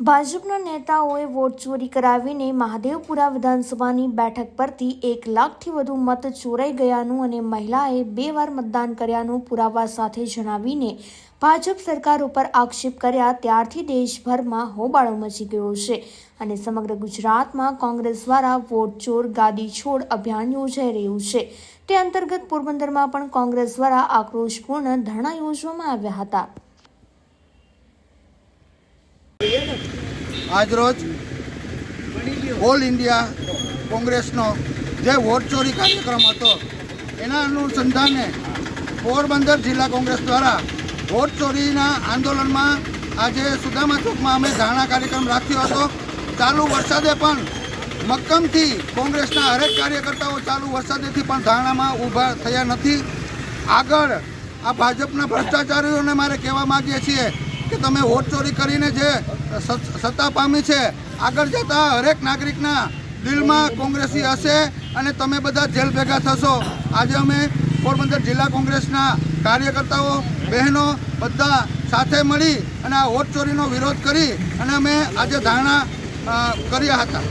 ભાજપના નેતાઓએ વોટ ચોરી કરાવીને મહાદેવપુરા વિધાનસભાની બેઠક પરથી એક લાખથી વધુ મત ચોરાઈ ગયાનું અને મહિલાએ બે વાર મતદાન કર્યાનું પુરાવા સાથે જણાવીને ભાજપ સરકાર ઉપર આક્ષેપ કર્યા ત્યારથી દેશભરમાં હોબાળો મચી ગયો છે અને સમગ્ર ગુજરાતમાં કોંગ્રેસ દ્વારા વોટ ચોર ગાદી છોડ અભિયાન યોજાઈ રહ્યું છે. તે અંતર્ગત પોરબંદરમાં પણ કોંગ્રેસ દ્વારા આક્રોશપૂર્ણ ધરણા યોજવામાં આવ્યા હતા. આજરોજ ઓલ ઇન્ડિયા કોંગ્રેસનો જે વોટ ચોરી કાર્યક્રમ હતો, એના અનુસંધાને પોરબંદર જિલ્લા કોંગ્રેસ દ્વારા વોટ ચોરીના આંદોલનમાં આજે સુદામા ચોકમાં અમે ધારણા કાર્યક્રમ રાખ્યો હતો. ચાલુ વરસાદે પણ મક્કમથી કોંગ્રેસના હરેક કાર્યકર્તાઓ ચાલુ વરસાદેથી પણ ધારણામાં ઊભા થયા નથી. આગળ આ ભાજપના ભ્રષ્ટાચારીઓને મારે કહેવા માગીએ છીએ કે તમે વોટ ચોરી કરીને જે સત્તા પામી છે, આગળ જતાં હરેક નાગરિકના દિલમાં કોંગ્રેસી હશે અને તમે બધા જેલ ભેગા થશો. આજે અમે પોરબંદર જિલ્લા કોંગ્રેસના કાર્યકર્તાઓ, બહેનો બધા સાથે મળી અને આ વોટ ચોરીનો વિરોધ કરી અને અમે આજે ધારણા કર્યા હતા.